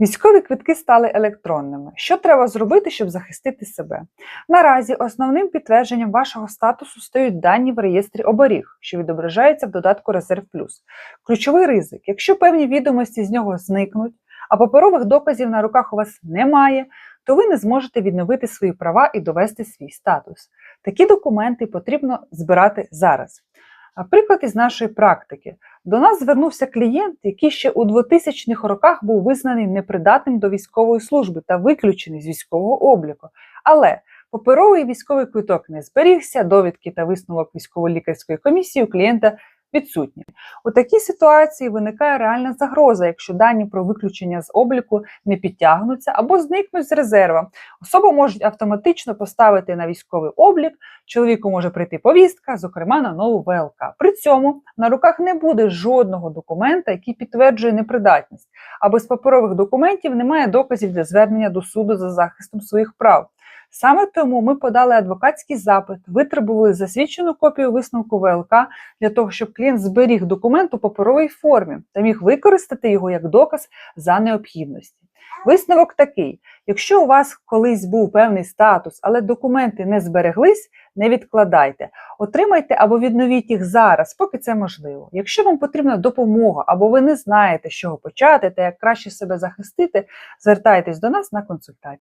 Військові квитки стали електронними. Що треба зробити, щоб захистити себе? Наразі основним підтвердженням вашого статусу стають дані в реєстрі оберіг, що відображаються в додатку Резерв Плюс. Ключовий ризик: якщо певні відомості з нього зникнуть, а паперових доказів на руках у вас немає, то ви не зможете відновити свої права і довести свій статус. Такі документи потрібно збирати зараз. Приклад із нашої практики. До нас звернувся клієнт, який ще у 2000-х роках був визнаний непридатним до військової служби та виключений з військового обліку. Але паперовий військовий квиток не зберігся, довідки та висновок військово-лікарської комісії у клієнта відсутні. У такій ситуації виникає реальна загроза, якщо дані про виключення з обліку не підтягнуться або зникнуть з резерва. Особу можуть автоматично поставити на військовий облік, чоловіку може прийти повістка, зокрема на нову ВЛК. При цьому на руках не буде жодного документа, який підтверджує непридатність, а без паперових документів немає доказів для звернення до суду за захистом своїх прав. Саме тому ми подали адвокатський запит, витребували засвідчену копію висновку ВЛК для того, щоб клієнт зберіг документ у паперовій формі та міг використати його як доказ за необхідності. Висновок такий: якщо у вас колись був певний статус, але документи не збереглись, не відкладайте. Отримайте або відновіть їх зараз, поки це можливо. Якщо вам потрібна допомога або ви не знаєте, з чого почати та як краще себе захистити, звертайтесь до нас на консультацію.